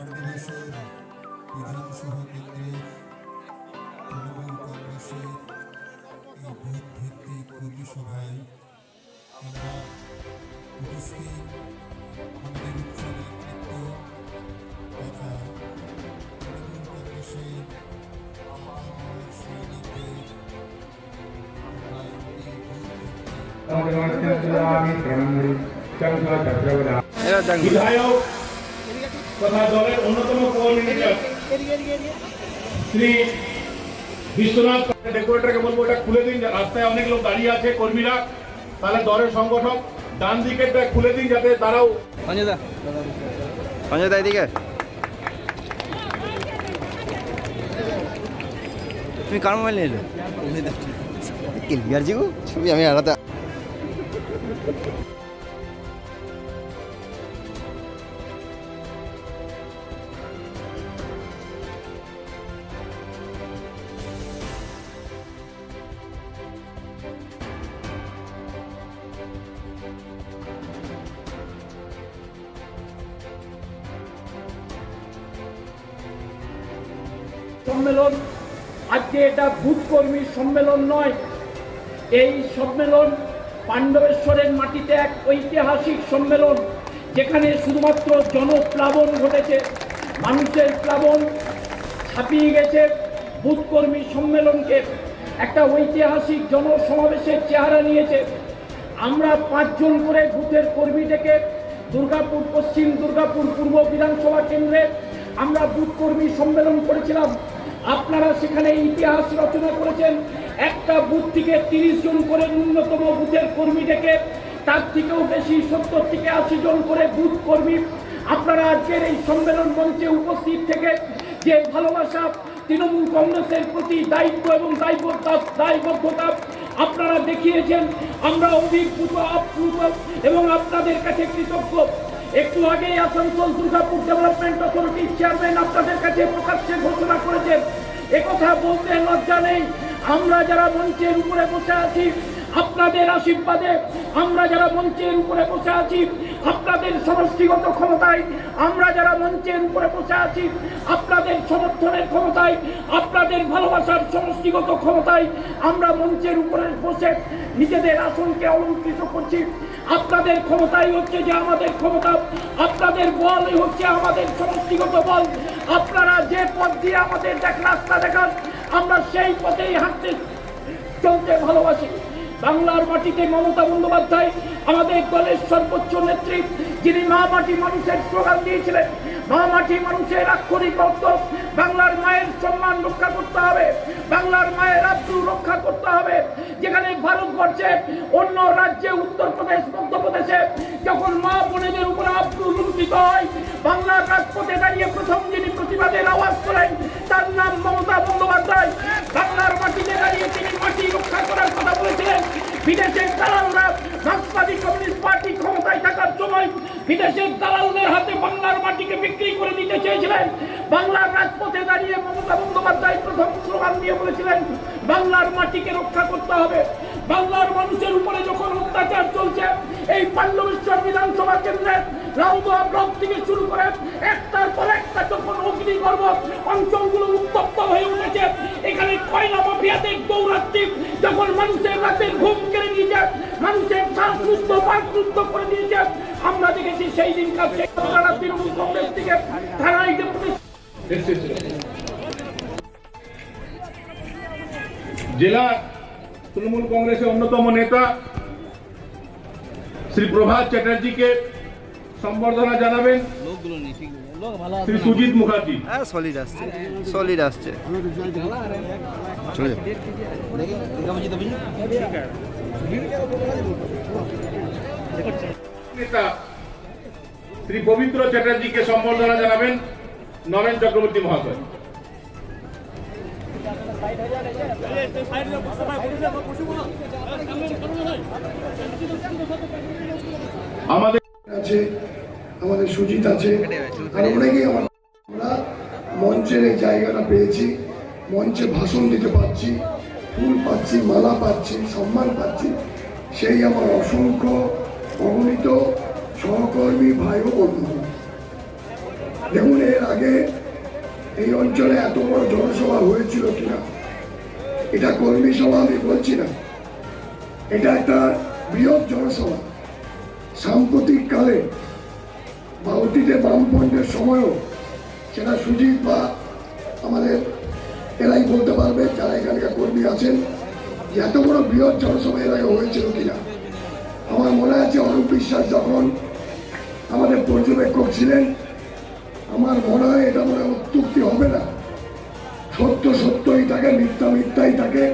পাণ্ডবেশ্বর বিধানসভা কেন্দ্রের তৃণমূল কংগ্রেসের এই বুথ ভিত্তিক কর্মী সভায় আমরা উপস্থিত আমাদের উচ্চ নেতৃত্ব তথা তৃণমূল কংগ্রেসের বিধায়ক তথা দলের অন্যতম কোঅর্ডিনেটর শ্রী বিশ্বনাথ ডেকোরেটরকে বলব ওটা খুলে দিন রাস্তায় অনেক লোক দাঁড়িয়ে আছে কর্মীরা। তাহলে দলের সংগঠক ডান দিকেরটা খুলে দিন যাতে তারাও সঞ্জয়দা সঞ্জয়দা এদিকে। তুমি কার মোবাইল নিয়ে এলে? ক্লিয়ার জিগু ছবি আমি আলাদা। এটা বুথ কর্মীর সম্মেলন নয়। এই সম্মেলন পাণ্ডবেশ্বরের মাটিতে এক ঐতিহাসিক সম্মেলন, যেখানে শুধুমাত্র জনপ্লাবন ঘটেছে। মানুষের প্লাবন ছাপিয়ে গেছে বুথ কর্মী সম্মেলনকে। একটা ঐতিহাসিক জনসমাবেশের চেহারা নিয়েছে। আমরা পাঁচজন করে বুথের কর্মী থেকে দুর্গাপুর, পশ্চিম দুর্গাপুর পূর্ব বিধানসভা কেন্দ্রে আমরা বুথ কর্মী সম্মেলন করেছিলাম। আপনারা সেখানে ইতিহাস রচনা করেছেন। একটা বুথ থেকে তিরিশ জন করে ন্যূনতম বুথের কর্মী থেকে তার থেকেও বেশি সত্তর থেকে আশি জন করে বুথ কর্মী। আপনারা আজকের এই সম্মেলন মঞ্চে উপস্থিত থেকে যে ভালোবাসা তৃণমূল কংগ্রেসের প্রতি দায়িত্ব এবং দায়বদ্ধতা দায়বদ্ধতা আপনারা দেখিয়েছেন, আমরা অভিভূত, আপ্লুত এবং আপনাদের কাছে কৃতজ্ঞ। একটু আগেই আসানসোল দুর্গাপুর ডেভেলপমেন্ট অথরিটির চেয়ারম্যান আপনাদের কাছে প্রকাশ্যে ঘোষণা করেছেন। একথা বলতে লজ্জা নেই। আমরা যারা মঞ্চের উপরে বসে আছি, আপনাদের আশীর্বাদে আমরা যারা মঞ্চের উপরে বসে আছি, আপনাদের সমষ্টিগত ক্ষমতায় আমরা যারা মঞ্চের উপরে বসে আছি, আপনাদের সমর্থনের ক্ষমতায়, আপনাদের ভালোবাসার সমষ্টিগত ক্ষমতায় আমরা মঞ্চের উপরে বসে নিজেদের আসনকে অলঙ্কৃত করছি। আপনাদের ক্ষমতাই হচ্ছে যে আমাদের ক্ষমতা, আপনাদের বলই হচ্ছে আমাদের সমষ্টিগত বল। আপনারা যে পথ দিয়ে আমাদের দেখ, রাস্তা দেখান, আমরা সেই পথেই হাঁটতে চলতে ভালোবাসি। বাংলার মাটিতে মমতা বন্দ্যোপাধ্যায়, আমাদের দলের সর্বোচ্চ নেত্রী, যিনি মা মাটি মানুষের স্লোগান দিয়েছিলেন মাটি মানুষের আক্ষরিক অর্থ, বাংলার মায়ের সম্মান রক্ষা করতে হবে। বাংলার মায়ের আব্রু রক্ষা করতে হবে। যেখানে ভারতবর্ষে অন্য রাজ্যে, উত্তরপ্রদেশ, মধ্যপ্রদেশে যখন মা বোনেদের উপর আব্রু লুণ্ঠিত হয়, বাংলার রাজপথে দাঁড়িয়ে প্রথম যিনি প্রতিবাদের আওয়াজ করেন তার নাম মমতা বন্দ্যোপাধ্যায়। বাংলার মাটিতে দাঁড়িয়ে তিনি মাটি রক্ষা করার কথা বলেছিলেন। বিদেশের দালালরা মার্ক্সবাদী কমিউনিস্ট পার্টি ক্ষমতায় থাকার সময় বিদেশের দালালদের হাতে বাংলার মাটিকে বিক্রি করে দিতে চেয়েছিলেন। বাংলার রাজপথে দাঁড়িয়ে মমতা বন্দ্যোপাধ্যায় প্রথম স্লোগান দিয়ে বলেছিলেন, বাংলার মাটিকে রক্ষা করতে হবে। বাংলার মানুষের উপরে যখন অত্যাচার চলছে, এই পাণ্ডবেশ্বর বিধানসভা কেন্দ্রের রাউদোয়া ব্লক থেকে শুরু করে একটার পর একটা যখন অগ্নিগর্ভ অঞ্চলগুলো উত্তপ্ত হয়ে উঠেছে, এখানে কয়লা মাফিয়াদের দৌরাত্রি যখন মানুষের রাতের ঘুম কেড়ে নিয়েছে, মানুষের শ্বাসরুদ্ধ বাকরুদ্ধ করে দিয়েছে, আমরা দেখেছি সেই সেই ঘটনা তৃণমূল কংগ্রেস থেকে থানায় ডেপুটি জেলা তৃণমূল কংগ্রেসের অন্যতম নেতা শ্রী প্রভাত চ্যাটার্জিকে সম্বর্ধনা জানাবেন। শ্রী সুজিত মুখার্জি। হ্যাঁ সলিড আসছে সলিড আসছে। নেতা শ্রী পবিত্র চ্যাটার্জিকে সম্বর্ধনা জানাবেন নরেন চক্রবর্তী মহাশয় আমাদের সুজিত আছে আমরা মঞ্চের এই জায়গাটা পেয়েছি, মঞ্চে ভাষণ দিতে পারছি, ফুল পাচ্ছি, মালা পাচ্ছি, সম্মান পাচ্ছি। সেই আমার অসংখ্য অগণিত সহকর্মী ভাই ও বন্ধু। দেখুন, এর আগে এই অঞ্চলে এত বড় জনসভা হয়েছিল কিনা? এটা কর্মী সভা আমি বলছি না এটা একটা বৃহৎ জনসভা। সাম্প্রতিক কালে অতীতে বামপন্থের সময়ও সেটা সুজিত বা আমাদের এরাই বলতে পারবে যারা এখানকার কর্মী আছেন যে এত বড় বৃহৎ জনসভা এর আগে হয়েছিল কিনা। আমার মনে আছে অরূপ বিশ্বাস যখন আমাদের পর্যবেক্ষক ছিলেন, আমার মনে হয় এটা মনে হয় উত্তুক্তি হবে না। সত্য সত্যই থাকে মিথ্যা মিথ্যাই থাকে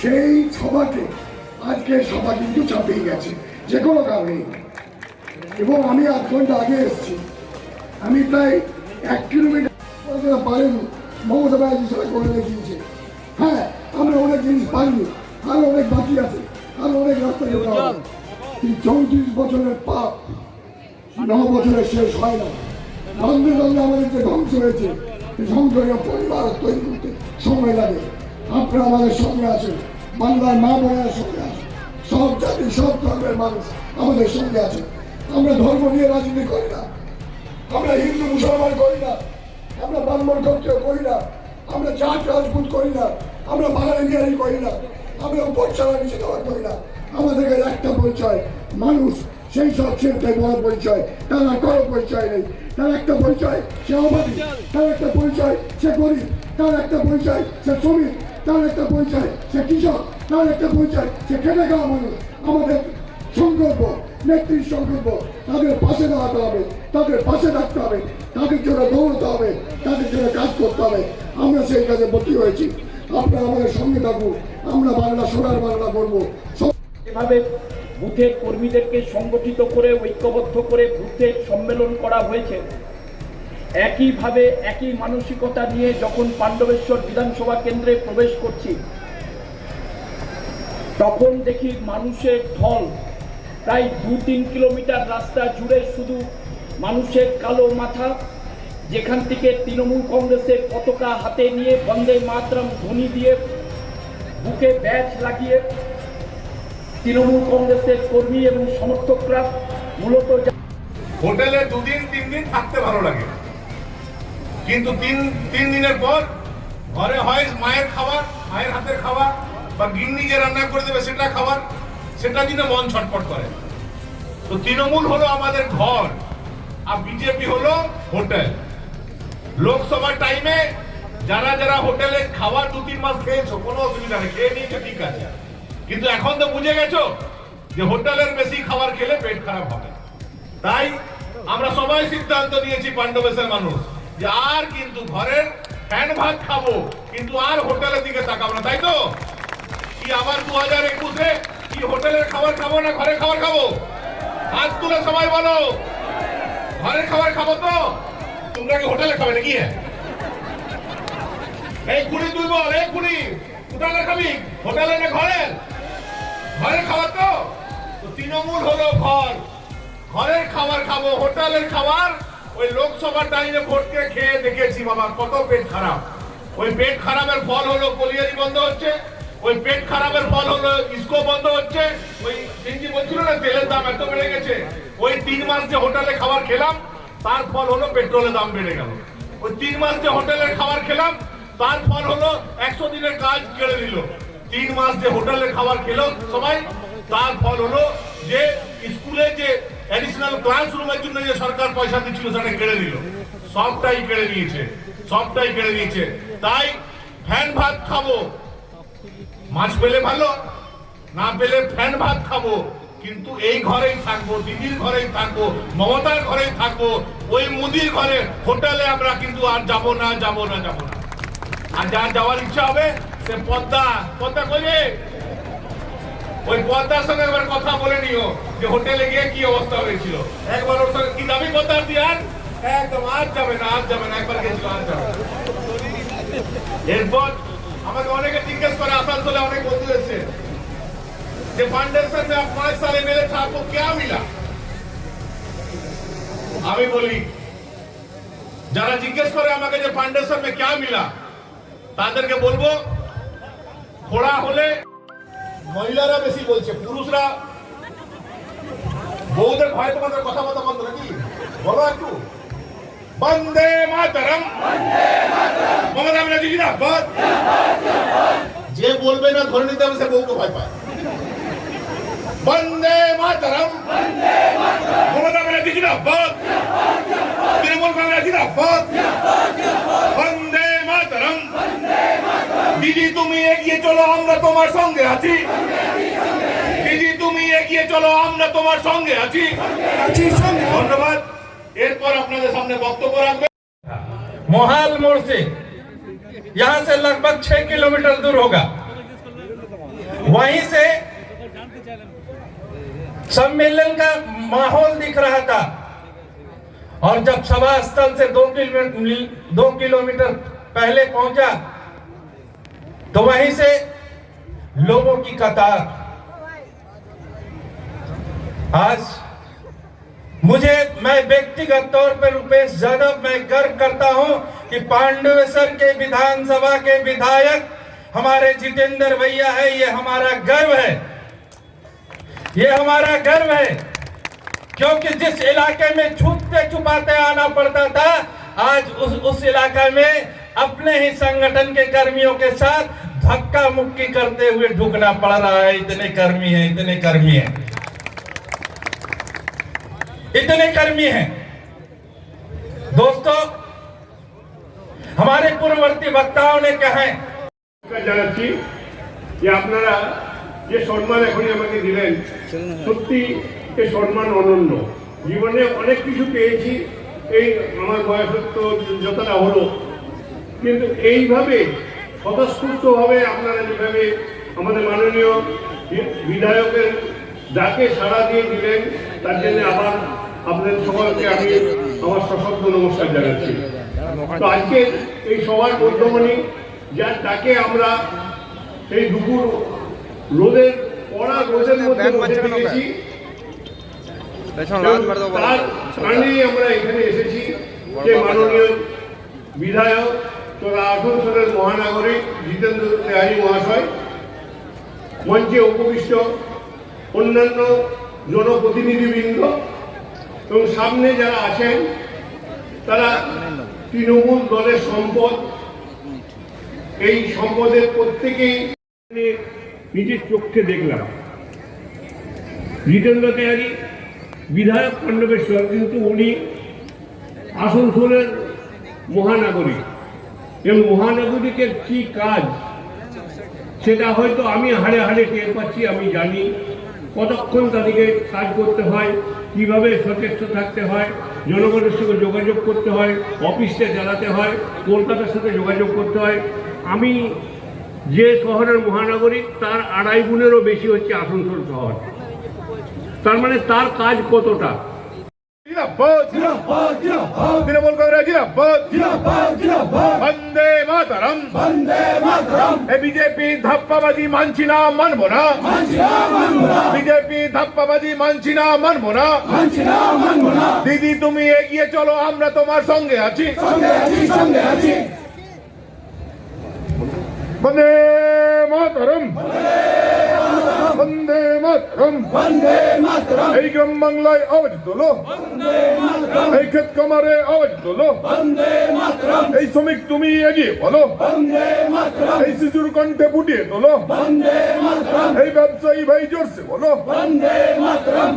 সেই সভাকে আজকের সভা কিন্তু চাপিয়ে গেছে যে কোনো কারণেই এবং আমি আধ ঘণ্টা আগে এসেছি। আমি প্রায় এক কিলোমিটার পারেনি মমতা ব্যানার্জি সেটা করে দেখিয়েছে। হ্যাঁ আমরা অনেক জিনিস পাইনি আরও অনেক বাকি আছে আরও অনেক রাস্তা যেতে হবে। চৌত্রিশ বছরের পাপ ন বছরের শেষ হয় না। দ্বন্দ্বে আমাদের যে ধ্বংস হয়েছে এই পরিবার তৈরি করতে সময় লাগে। আপনারা আমাদের সঙ্গে আছেন। বাংলার মা বোনের সঙ্গে আছেন। সব জাতি সব ধর্মের মানুষ আমাদের সঙ্গে আছে আমরা ধর্ম নিয়ে রাজনীতি করি না। আমরা হিন্দু, মুসলমান করি না। আমরা ব্রাহ্মণ, ক্ষত্রিয় করি না। আমরা জাত, রাজপুত করি না। আমরা বাঙালি বিহারি করি না। আমরা উপর চালা নিচে দেওয়া করি না। আমাদের কাছে একটা পরিচয়, মানুষ সেই সব ক্ষেত্রে বড় পরিচয়। তার কোনো পরিচয় নেই। তার একটা পরিচয়, সে অবাধী। তার একটা পরিচয়, সে গরিব। তার একটা পরিচয়, সে শ্রমিক। তার একটা পরিচয়, সে কৃষক। তার একটা পরিচয়, সে খেটে খাওয়া মানুষ। আমাদের সংকল্প, নেত্রীর সংকল্প, তাদের পাশে দাঁড়াতে হবে। তাদের পাশে থাকতে হবে। তাদের জন্য দৌড়তে হবে। তাদের জন্য কাজ করতে হবে। আমরা সেই কাজে ভর্তি হয়েছি। আপনারা আমাদের সঙ্গে থাকুন। আমরা বাংলা, সোনার বাংলা করব। এভাবে বুথের কর্মীদেরকে সংগঠিত করে, ঐক্যবদ্ধ করে বুথের সম্মেলন করা হয়েছে। একইভাবে একই মানসিকতা নিয়ে যখন পাণ্ডবেশ্বর বিধানসভা কেন্দ্রে প্রবেশ করছি, তখন দেখি মানুষের ঢল প্রায় দু তিন কিলোমিটার রাস্তা জুড়ে শুধু মানুষের কালো মাথা। যেখান থেকে তৃণমূল কংগ্রেসের পতাকা হাতে নিয়ে বন্দে মাতরম ধ্বনি দিয়ে বুকে ব্যাচ লাগিয়ে তৃণমূল কংগ্রেসের কর্মী এবং সমর্থকরা মূলত হোটেলে দুদিন, তিন দিন থাকতে ভালো লাগে। কিন্তু তিন তিন দিনের পর ঘরে হয় মায়ের খাবার, মায়ের হাতের খাবার, বা গিন্নি যে রান্না করে দেবে সেটা খাবার, সেটা দিনে মন ছটফট করে। তো তৃণমূল হলো আমাদের ঘর, আর বিজেপি হলো হোটেল। লোকসভার টাইমে যারা যারা হোটেলে খাবার দু তিন মাস খেয়েছো, কোনো অসুবিধা নেই, খেয়ে নিয়েছো, ঠিক আছে। কিন্তু এখন তো বুঝে গেছো যে হোটেলের বেশি খাবার খেলে পেট খারাপ হবে। তাই আমরা সবাই সিদ্ধান্ত নিয়েছি, পাণ্ডবেশের মানুষ, যে আর কিন্তু ঘরের ফ্যান ভাত খাব, কিন্তু আর হোটেলের দিকে তাকাবো না। তাই তো? কি আবার দু হাজার একুশে কি হোটেলের খাবার খাব না ঘরে খাবার খাব? হাত তুলে সবাই বলো, ঘরের খাবার খাব তো? তোমরা কি হোটেলে খাবে নাকি? এই কুড়ি তুই বল, এই কুড়ি কোথায় খাবি? হোটেলে না ঘরের? ঘরের খাবার তো? তৃণমূল হলো ঘর। ঘরের খাবার খাব, হোটেলের খাবার। ওই লোকসভা টাইমে ভোটকে খেয়ে দেখেছি বাবা, কত পেট খারাপ। ওই পেট খারাপের ফল হলো কলিয়ারি বন্ধ হচ্ছে, ওই পেট খারাপের ফল হলো ইস্কো বন্ধ হচ্ছে, ওই সিনজি বলছিল না তেলের দাম এত বেড়ে গেছে? ওই তিন মাস যে হোটেলে খাবার খেলাম, তার ফল হলো পেট্রোলের দাম বেড়ে গেল। ওই তিন মাস যে হোটেলের খাবার খেলাম, তার ফল হলো একশো দিনের কাজ কেড়ে দিল তিন মাস যে হোটেলের খাবার খেলো সবাই, তার ফল হলো যে স্কুলে যে অ্যাডিশনাল ক্লাসরুমের জন্য যে সরকার পয়সা দিচ্ছিল সেটা কেড়ে দিল সবটাই কেড়ে নিয়েছে, সবটাই কেড়ে নিয়েছে। তাই ফ্যান ভাত খাব। মাছ পেলে ভালো, না পেলে ফ্যান ভাত খাব। কিন্তু এই ঘরেই থাকব, দিদির ঘরেই থাকব, মমতার ঘরেই থাকব। ওই মুদির ঘরে, হোটেলে আমরা কিন্তু আর যাব না যাব না যাব না। আর যার যাওয়ার ইচ্ছা হবে সে পদ্মা পদ্মা কইবে ওই পদ্মার সঙ্গে একবার কথা বলে নিও যে হোটেলে গিয়ে কি অবস্থা হয়েছিল একবার ওর সঙ্গে কি দাবি পদ্মা দিয়ার একদম আর যাবে না আর যাবে না একবার গেছিল আর যাবে না। এরপর আমাকে অনেকে জিজ্ঞেস করে আসানসোলে অনেক বন্ধু এসছে যে फाउंडेशन में आप पांच साल मेरे था आपको क्या मिला আমি বলি যারা জিজ্ঞেস করে আমাকে যে ফাউন্ডেশন মে क्या मिला তাদেরকে বলবো খোড়া হলে মহিলারা বেশি বলছে, পুরুষরা। বউদের ভয় তোমাদের কথা কথা বন্ধ নাকি? বলো একটু। বন্দে মাতরম। মমতা ব্যানার্জি জিন্দাবাদ যে বলবে না ধরে নিতে হবে, সে বউকে ভয় পায়। বন্দে মাতরম। মমতা ব্যানার্জি জিন্দাবাদ তৃণমূল কংগ্রেস জিন্দাবাদ বন্দে মাতরম। দিদি তুমি এগিয়ে চলো আমরা তোমার সঙ্গে আছি দিদি তুমি এগিয়ে চলো আমরা তোমার সঙ্গে আছি ধন্যবাদ এরপর আপনাদের সামনে বক্তব্য রাখবে मोहाल मोड़ से यहां से लगभग छह किलोमीटर दूर होगा वहीं से सम्मेलन का माहौल दिख रहा था और जब सभा स्थल से दो किलोमीटर दो किलोमीटर पहले पहुंचा तो वहीं से लोगों की कतार। आज मुझे, मैं व्यक्तिगत तौर पर रुपेश यादव, मैं गर्व करता हूँ कि पांडवेश्वर के विधानसभा के विधायक हमारे जितेंद्र भैया है, ये हमारा गर्व है। ये हमारा गर्व है, क्योंकि जिस इलाके में छुपते छुपाते आना पड़ता था, आज उस उस इलाके में अपने ही संगठन के कर्मियों के साथ धक्का मुक्की करते हुए ढुकना पड़ रहा है इतने कर्मी हैं इतने कर्मी हैं इतने कर्मी हैं दोस्तों हमारे पूर्ववर्ती वक्ताओं ने कहा है নমস্কার জানাচ্ছি যে আপনারা যে সম্মান এখনই আমাকে দিলেন সত্যি এ সম্মান অনন্য জীবনে অনেক কিছু পেয়েছি এই আমার বয়সত্ব যতটা হলো কিন্তু এইভাবে স্বতঃস্ফূর্তভাবে আপনারা যেভাবে আমাদের মাননীয় বিধায়কের যাকে সাড়া দিয়ে দিলেন তার জন্য আবার আপনাদের সকলকে আমি আমার সশব্দ নমস্কার জানাচ্ছি। তো আজকে এই সবার মধ্যমণি যার ডাকে আমরা এই দুপুর রোদের কড়া রোদের মধ্যে বসে থেকেছি তার কারণেই আমরা এখানে এসেছি। যে মাননীয় বিধায়ক তথা আসানসোলের মহানাগরিক জিতেন্দ্র তেহারি মহাশয়, মঞ্চে উপবিষ্ট অন্যান্য জনপ্রতিনিধিবৃন্দ এবং সামনে যারা আছেন, তারা তৃণমূল দলের সম্পদ। এই সম্পদের প্রত্যেকেই নিজের চোখে দেখলাম। জিতেন্দ্র তেহারি বিধায়ক খণ্ডবেশ্বর কিন্তু উনি আসানসোলের মহানাগরিক এবং মহানাগরিকের কি কাজ? সেটা হয়তো আমি হাড়ে হাড়ে টের পাচ্ছি, আমি জানি। কতক্ষণ তাদেরকে কাজ করতে হয়, কীভাবে সচেষ্ট থাকতে হয়, জনগণের সঙ্গে যোগাযোগ করতে হয় অফিসটা চালাতে হয়, কলকাতার সাথে যোগাযোগ করতে হয়। আমি যে শহরের মহানগরী, তার আড়াই গুণেরও বেশি হচ্ছে আসানসোল শহর। তার মানে তার কাজ কতটা? তৃণমূল কংগ্রেস বন্দে মাতারম। বিজেপি ধাপ্পাবাজি মানছি না মানবো না। বিজেপি ধাপ্পাবাজি মানছি না মানবো না। দিদি তুমি এগিয়ে চলো আমরা তোমার সঙ্গে আছি। বন্দে মাতারম। বন্দে মাতরম এই গ্রাম বাংলায় আওয়াজ তোলো এই ক্ষেত কামারে আওয়াজ তোলো এই শ্রমিক তুমি এগিয়ে বলো এই শিশুর কণ্ঠে ফুটিয়ে তোলো এই ব্যবসায়ী ভাই জোরসে বলো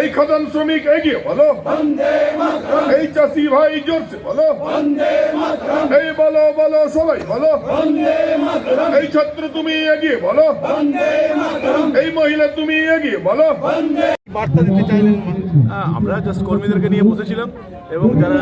এই খাদান শ্রমিক এগিয়ে বলো এই চাষি ভাই জোরসে বলো এই বলো বলো সবাই বলো এই ছাত্র তুমি এগিয়ে বলো এই মহিলা তুমি এগিয়ে বলো। বার্তা দিতে চাইলেন হ্যাঁ, আমরা জাস্ট কর্মীদেরকে নিয়ে বসেছিলাম এবং যারা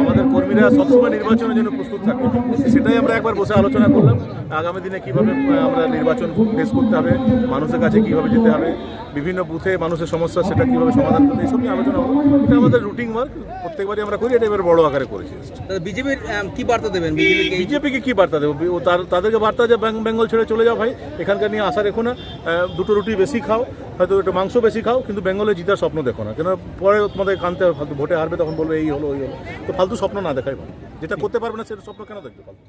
আমাদের কর্মীরা সবসময় নির্বাচনের জন্য প্রস্তুত থাকে সেটাই আমরা একবার বসে আলোচনা করলাম। আগামী দিনে কীভাবে আমরা নির্বাচন ফেস করতে হবে মানুষের কাছে কীভাবে যেতে হবে বিভিন্ন বুথে মানুষের সমস্যা সেটা কীভাবে সমাধান করতে এইসব নিয়ে আলোচনা হলো এটা আমাদের রুটিন ওয়ার্ক প্রত্যেকবারই আমরা করি এটা এবার বড় আকারে করেছি। বিজেপির কি বার্তা দেবেন? বিজেপিকে বিজেপিকে কি বার্তা দেবো? তার তাদেরকে বার্তা যে বেঙ্গ- বেঙ্গল ছেড়ে চলে যাও ভাই এখানকার নিয়ে আশা রেখো না। দুটো রুটি বেশি খাও হয়তো একটু মাংস বেশি খাও, কিন্তু বেঙ্গলে জিতার স্বপ্ন দেখো না। কেন পরে তোমাদের কানতে ভোটে হারবে, তখন বলবে এই হলো, ওই হলো। তো ফালতু স্বপ্ন না দেখাই ভালো। যেটা করতে পারবে না, সেটা স্বপ্ন কেন দেখবে ফালতু?